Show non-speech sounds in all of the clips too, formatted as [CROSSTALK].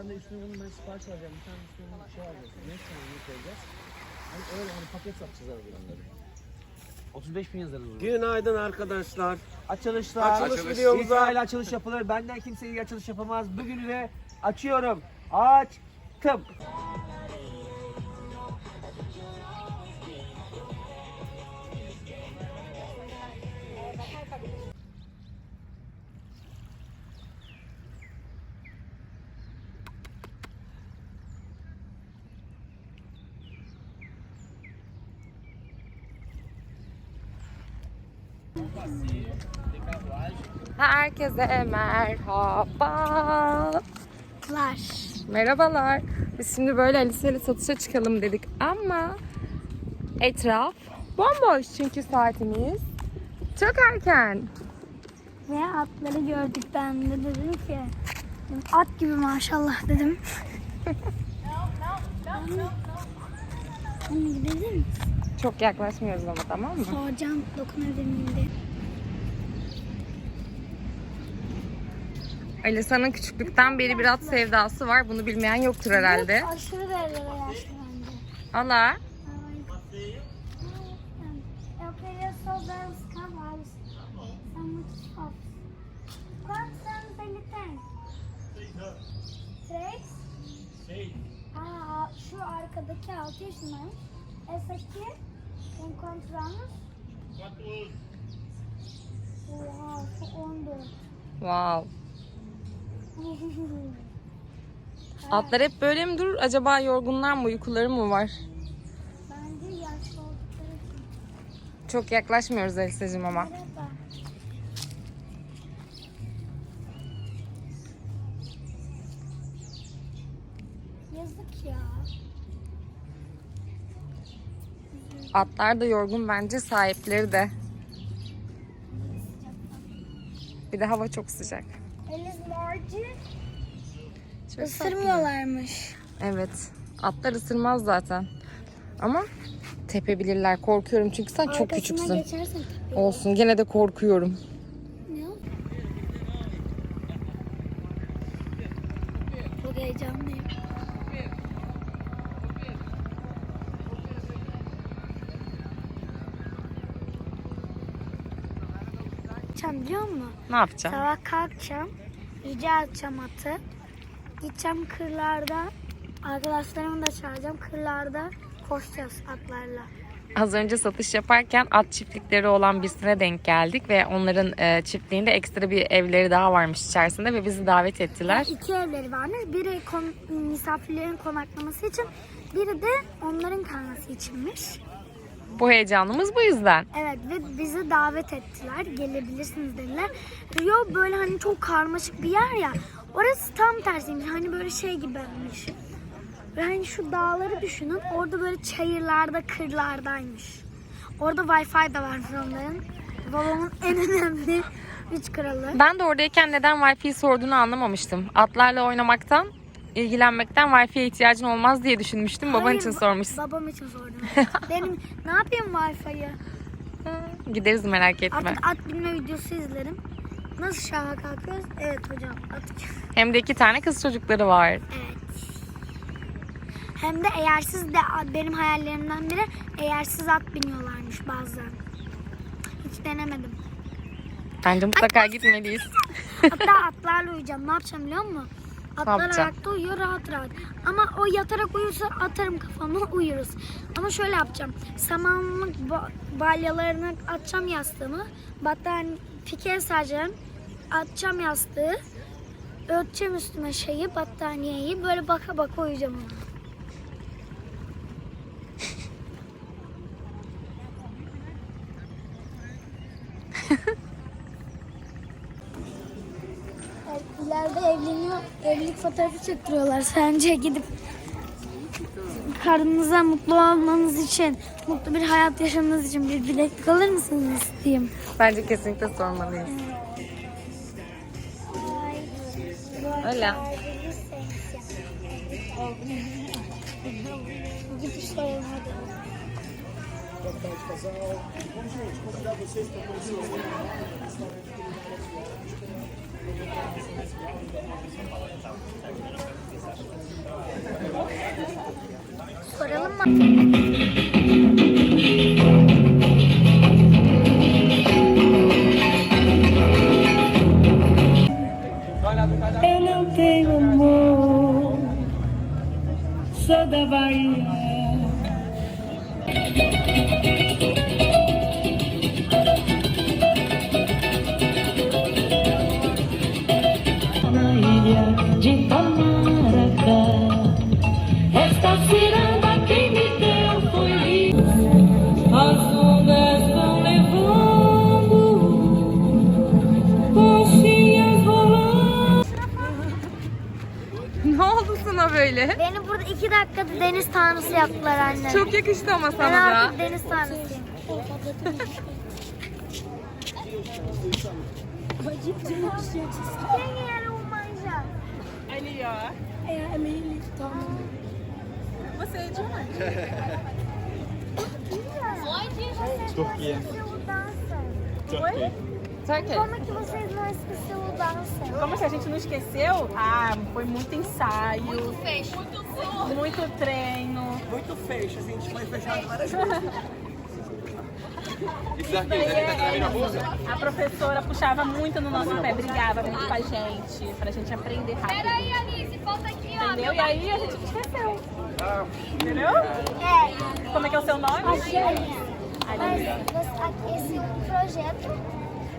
anda üstüne bunu ben sipariş alacağım. Bir tane üstüne bunu şey alacağız. Ne üstüne bunu koyacağız. Hani öyle hani paket satacağız arabaları. 35 bin yazarız. Günaydın arkadaşlar. Açılışlar. Açılış videomuza- İsrail açılış yapılır. Benden kimse iyi açılış yapamaz. Bugünü de açıyorum. Açtım. Herkese merhabalar. Merhabalar. Biz şimdi böyle liseyle satışa çıkalım dedik ama etraf bomboş çünkü saatimiz çok erken. Ve atları gördük ben de dedim ki at gibi maşallah dedim. [LAUGHS] Onu gidelim. Çok yaklaşmıyoruz ama tamam mı? Soracağım dokunabilir miyim diye. Alisa'nın küçüklükten beri bir at sevdası var. Bunu bilmeyen yoktur herhalde. Aşırı derecede yaşlı bence. Allah. Aa, şu arkadaki 6 yaşındaymış. 4 anos. Uau, 14. Wow. [LAUGHS] Atlar hep böyle mi durur? Acaba yorgunlar mı? Uykuları mı var? Bence yaşlı oldukları için. Çok yaklaşmıyoruz Alisa'cığım ama. Merhaba. Yazık ya. Atlar da yorgun bence sahipleri de. Bir de hava çok sıcak. Çok. Isırmıyorlarmış. Evet. Atlar ısırmaz zaten. Ama tepebilirler. Korkuyorum çünkü sen çok Arkasına küçüksün. geçersen. Olsun gene de korkuyorum. Ne? Çok heyecanlıyım. Yapacağım biliyor musun? Ne yapacağım? Sabah kalkacağım. Rica atacağım atı. Gideceğim kırlarda. Arkadaşlarımı da çağıracağım. Kırlarda koşacağız atlarla. Az önce satış yaparken at çiftlikleri olan birisine denk geldik ve onların e, çiftliğinde ekstra bir evleri daha varmış içerisinde ve bizi davet ettiler. İki evleri varmış. Biri kon- misafirlerin konaklaması için, biri de onların kalması içinmiş. Bu heyecanımız bu yüzden. Evet ve bizi davet ettiler. Gelebilirsiniz dediler. Rio böyle hani çok karmaşık bir yer ya. Orası tam tersiymiş. Hani böyle şey gibiymiş. Ve hani şu dağları düşünün. Orada böyle çayırlarda, kırlardaymış. Orada Wi-Fi de varmış onların. Babamın en önemli üç kralı. Ben de oradayken neden Wi-Fi sorduğunu anlamamıştım. Atlarla oynamaktan, ilgilenmekten Wi-Fi'ye ihtiyacın olmaz diye düşünmüştüm. Baban Hayır, için sormuşsun. Babam için sordum. [LAUGHS] Benim ne yapayım Wi-Fi'yi? Gideriz merak etme. at binme videosu izlerim. Nasıl şaha kalkıyoruz? Evet hocam. At. Hem de iki tane kız çocukları var. Evet. Hem de eğersiz de benim hayallerimden biri eğersiz at biniyorlarmış bazen. Hiç denemedim. Bence mutlaka gitmeliyiz. Hatta [LAUGHS] atlarla uyuyacağım. Ne yapacağım biliyor musun? Atlar ayakta uyuyor rahat rahat. Ama o yatarak uyursa atarım kafamı [LAUGHS] uyuruz. Ama şöyle yapacağım. Samanlık ba- balyalarını atacağım yastığımı. Battaniye fikir saracağım. Atacağım yastığı. Örteceğim üstüme şeyi battaniyeyi. Böyle baka baka uyuyacağım ona. Fotoğrafı çektiriyorlar. Sence gidip karınıza mutlu olmanız için, mutlu bir hayat yaşamanız için bir bileklik alır mısınız diyeyim. Bence kesinlikle sormalıyız. Hola. Ama Eu não tenho amor, sou da Bahia. Na ilha de Tamaracá, esta ciranda böyle? beni burada iki dakikada deniz tanrısı yaptılar anne. Çok yakıştı ama ben sana da. artık deniz tanrısıyım. Quem era o manja? Ali, ó. É a Emily. Você é de onde? Onde? Oi? Turkey. Como é que vocês não esqueceram o dança? Como se a gente não esqueceu? Ah, foi muito ensaio. Muito fecho. Muito treino. muito fecho, assim, a gente foi fechado várias [LAUGHS] vezes. Isso daqui, Daí isso daqui tá a bolsa? a professora puxava muito no nosso pé, brigava muito com a gente, pra gente aprender rápido. Peraí, Alice, falta aqui, ó. Entendeu? E aí a gente esqueceu. Entendeu? É, Como é que é o seu nome? Alice. Mas Alice. você- aqui, esse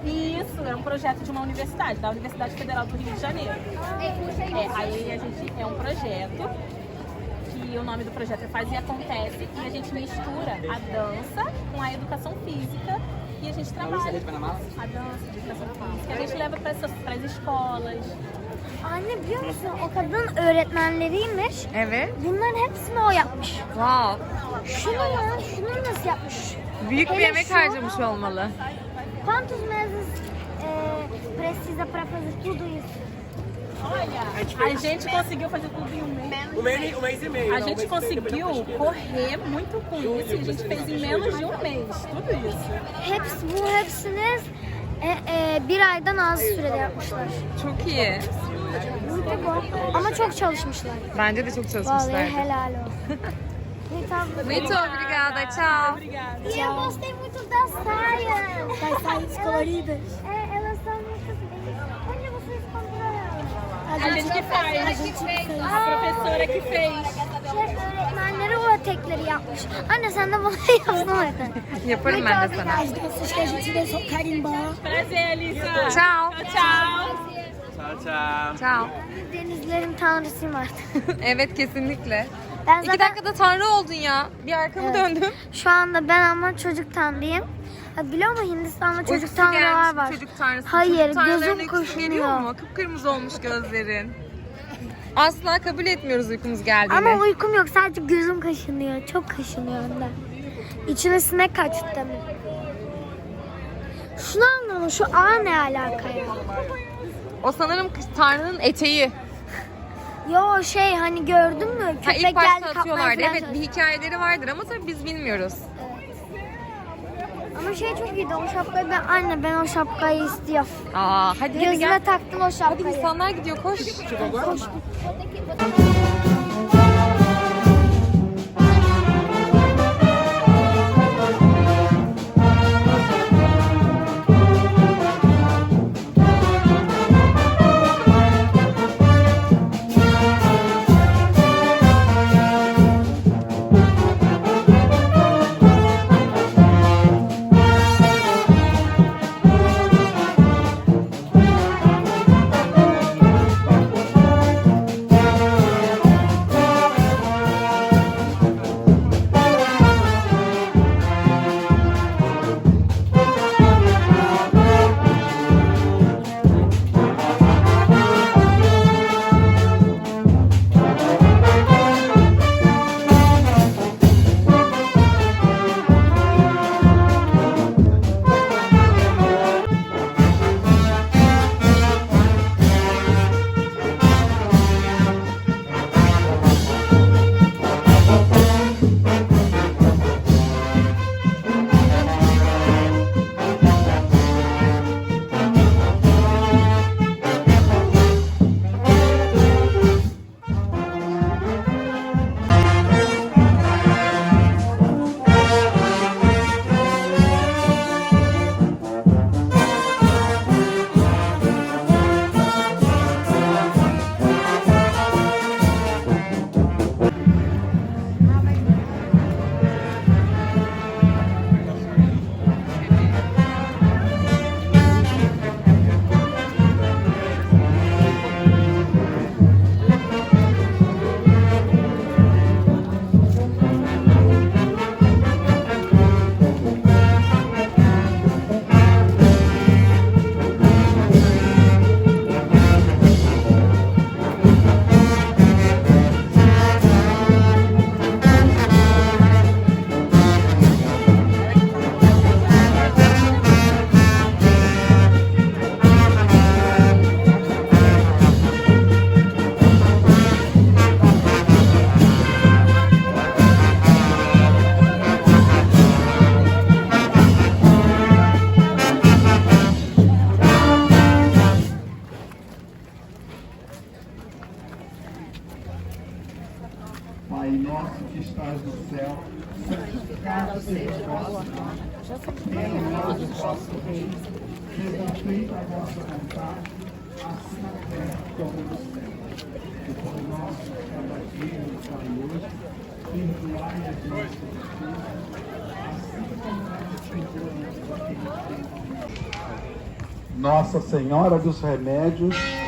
projeto Isso, é um projeto de uma universidade, da Universidade Federal do Rio de Janeiro. É, aí a gente é um projeto que o nome do projeto é Faz e Acontece e a gente mistura a dança com a educação física e a gente trabalha a dança, a educação física. A gente leva para as escolas. Anne biliyor musun o kadın öğretmenleriymiş. Evet. Bunların hepsini o yapmış. Wow. Şunu ya, şunu nasıl yapmış? Büyük bir Hele emek şu- harcamış olmalı. Quantos meses é, precisa para fazer tudo isso? Olha, a gente conseguiu fazer tudo em um mês. Um mês, um mês e meio. A não, um gente meio, depois conseguiu correr muito com isso e a gente fez em menos de um mês. Tudo isso. Hepsi, bu hepsini e, e, bir aydan az sürede yapmışlar. Çok iyi. Muito bom. Ama çok çalışmışlar. Bence de çok Vallahi çalışmışlar. helal olsun. Muito Muito obrigada, tchau. E eu gostei muito das saias. Das saias coloridas. É, elas são muito lindas. Onde vocês compraram? A gente que faz. A professora que fez. Öğretmenleri o etekleri yapmış. Anne sen de bana yapsana. Yaparım ben de sana. Prazer, Alissa. Ciao. Tchau. Tchau, tchau. Ciao. Denizlerin tanrısıyım artık. Evet kesinlikle. Ben İki zaten dakikada tanrı oldun ya. Bir arkamı döndüm. şu anda ben ama çocuk tanrıyım. Ha, biliyor musun Hindistan'da çocuk Uykusu tanrılar var. Çocuk tanrısı. Hayır, çocuk gözüm. Geliyor mu? Kıpkırmızı olmuş gözlerin. Asla kabul etmiyoruz uykumuz geldiğini. Ama uykum yok sadece gözüm kaşınıyor. Çok kaşınıyor ondan. İçine sinek kaçtı. Şunu anlamadım şu ağ ne alaka ya? O sanırım tanrının eteği. Yo şey hani gördün mü? Ha, Köpek ilk başta geldi atıyorlardı. Evet bir hikayeleri vardır ama tabii biz bilmiyoruz. Ama şey çok iyiydi o şapkayı ben anne ben o şapkayı istiyorum. Aa hadi hadi Gözüme gel. taktım o Hadi şapkayı. insanlar gidiyor koş. Pai nome. Venha a nós o vosso feita a vontade, assim. O nosso assim como a. Nossa Senhora dos Remédios.